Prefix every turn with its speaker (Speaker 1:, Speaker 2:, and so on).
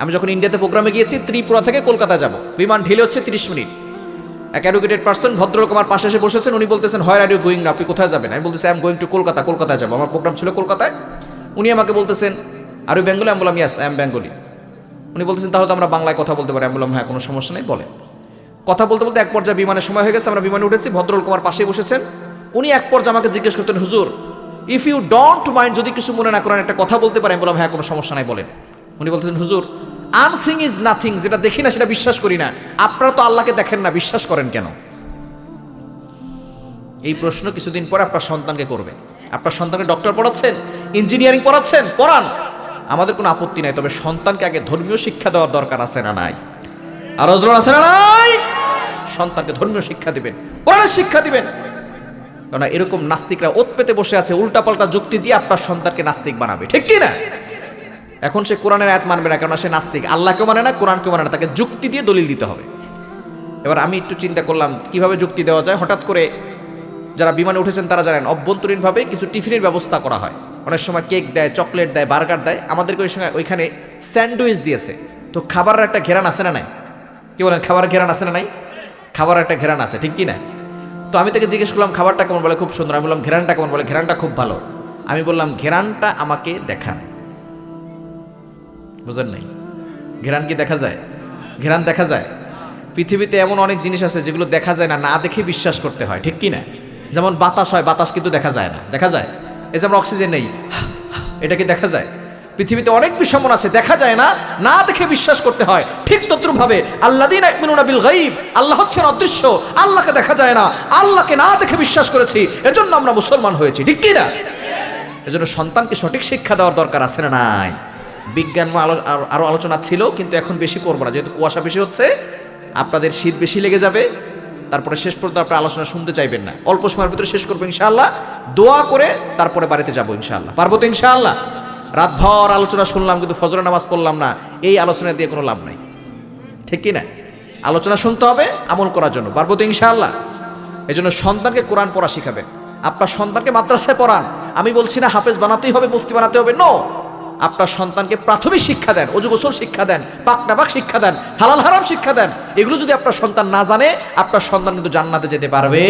Speaker 1: আমি যখন ইন্ডিয়াতে প্রোগ্রামে গিয়েছি, ত্রিপুরা থেকে কলকাতা যাব। বিমান ঢিলে হচ্ছে তিরিশ মিনিট। এক অ্যাডুকেটেড পার্সন ভদ্রলোক আমার পাশে এসে বসেছেন, উনি বলতেছেন, হয় আর ইউ গোয়িং না, আপনি কোথায় যাবেন? আমি বলতেছি I am going to Kolkata কলকাতায় যাব। আমার প্রোগ্রাম ছিল কলকাতায়। উনি আমাকে বলতেছেন আর ওই বেঙ্গলি আমি বললাম ইয়াস আই এম বেঙ্গলি উনি বলতেছেন, তাহলে তো আমরা বাংলায় কথা বলতে পারি। আমি বললাম হ্যাঁ কোনো সমস্যা নেই, বলেন। কথা বলতে বলতে এক পর্যায়ে বিমানের সময় হয়ে গেছে, আমরা বিমানে উঠেছি, ভদ্রলোক আমার পাশে বসেছেন। উনি এক পর্যায়ে আমাকে জিজ্ঞেস করতেন, হুজুর ইফ ইউ ডোন্ট মাইন্ড যদি কিছু মনে না করেন, একটা কথা বলতে পারেন বললাম হ্যাঁ কোনো সমস্যা নাই, বলেন। উনি বলতেছেন, হুজুর আনসিং ইজ নাথিং যেটা দেখি না সেটা বিশ্বাস করি না। আপনারা তো আল্লাহকে দেখেন না, বিশ্বাস করেন কেন? এই প্রশ্ন কিছুদিন পরে আপনার সন্তানকে করবে আপনার সন্তানকে ডক্টর পড়াচ্ছেন ইঞ্জিনিয়ারিং পড়াচ্ছেন, পড়ান। আমাদের কোনো আপত্তি নাই, তবে সন্তানকে আগে ধর্মীয় শিক্ষা দেওয়ার দরকার আছে না নাই? আর আছে না নাই? সন্তানকে ধর্মীয় শিক্ষা দিবেন, কোরআনের শিক্ষা দিবেন। কারণ এরকম নাস্তিকরা ওত পেতে বসে আছে, উল্টাপাল্টা যুক্তি দিয়ে আপনার সন্তানকে নাস্তিক বানাবে, ঠিক কি না? এখন সে কোরআনের আয়াত মানবে না, কেননা সে নাস্তিক। আল্লাহকেও মানে না, কোরআনকেও মানে না। তাকে যুক্তি দিয়ে দলিল দিতে হবে। এবার আমি একটু চিন্তা করলাম, কীভাবে যুক্তি দেওয়া যায়? হঠাৎ করে যারা বিমানে উঠেছেন তারা জানেন, অভ্যন্তরীণভাবে কিছু টিফিনের ব্যবস্থা করা হয়। অনেক সময় কেক দেয়, চকলেট দেয়, বার্গার দেয়। আমাদেরকে ওই সময় ওইখানে স্যান্ডউইচ দিয়েছে। তো খাবারের একটা ঘেরান আছে না নাই? কি বলেন, খাবারের ঘেরান আছে না নাই? খাবারের একটা ঘেরান আছে, ঠিক কি না? তো আমি তাকে জিজ্ঞেস করলাম, খাবারটা কেমন বলে? খুব সুন্দর। আমি বললাম, ঘেরানটা কেমন বলে? ঘেরানটা খুব ভালো। আমি বললাম, ঘেরানটা আমাকে দেখান। বুঝেন নাই? ঘেরান কি দেখা যায়? ঘেরান দেখা যায়? পৃথিবীতে এমন অনেক জিনিস আছে যেগুলো দেখা যায় না না দেখে বিশ্বাস করতে হয়, ঠিক কি না? যেমন বাতাস হয়, বাতাস কিন্তু দেখা যায় না, দেখা যায়? এই যেমন অক্সিজেন নেই, এটা কি দেখা যায়? পৃথিবীতে অনেক বিশ্বমন আছে, দেখা যায় না না দেখে বিশ্বাস করতে হয়, ঠিক তদ্রুপভাবে আল্লাহ দিন বিল গাইব আল্লাহ হচ্ছেন অদৃশ্য, আল্লাহকে দেখা যায় না, আল্লাহকে না দেখে বিশ্বাস করেছি, এজন্য আমরা মুসলমান হয়েছি, ঠিক কি না? এজন্য সন্তানকে সঠিক শিক্ষা দেওয়ার দরকার আছে না নাই? বিজ্ঞান আলো- আরো- আরও আলোচনা ছিল, কিন্তু এখন বেশি করব না। যেহেতু কুয়াশা বেশি হচ্ছে, আপনাদের শীত বেশি লেগে যাবে, তারপরে শেষ পর্যন্ত আপনার আলোচনা শুনতে চাইবেন না। অল্প সময়ের ভিতরে শেষ করব ইনশাআল্লাহ। দোয়া করে তারপরে বাড়িতে যাব ইনশাআল্লাহ। পারব তো ইনশাআল্লাহ? রাতভর আলোচনা শুনলাম, কিন্তু ফজরের নামাজ পড়লাম না। এই আলোচনা দিয়ে কোনো লাভ নাই। ঠিক কি না? আলোচনা শুনতে হবে, আমল করার জন্য। পারব তো ইনশাআল্লাহ? এই জন্য সন্তানকে কোরআন পড়া শিখাবেন। আপনার সন্তানকে মাদ্রাসায় পড়ান। আমি বলছি না, হাফেজ বানাতেই হবে, মুফতি বানাতে হবে। নো আপনার সন্তানকে প্রাথমিক শিক্ষা দেন, অজু গোসল শিক্ষা দেন পাক নাপাক শিক্ষা দেন, হালাল হারাম শিক্ষা দেন, এগুলো যদি আপনার সন্তান না জানে, আপনার সন্তান কিন্তু জান্নাতে যেতে পারবে।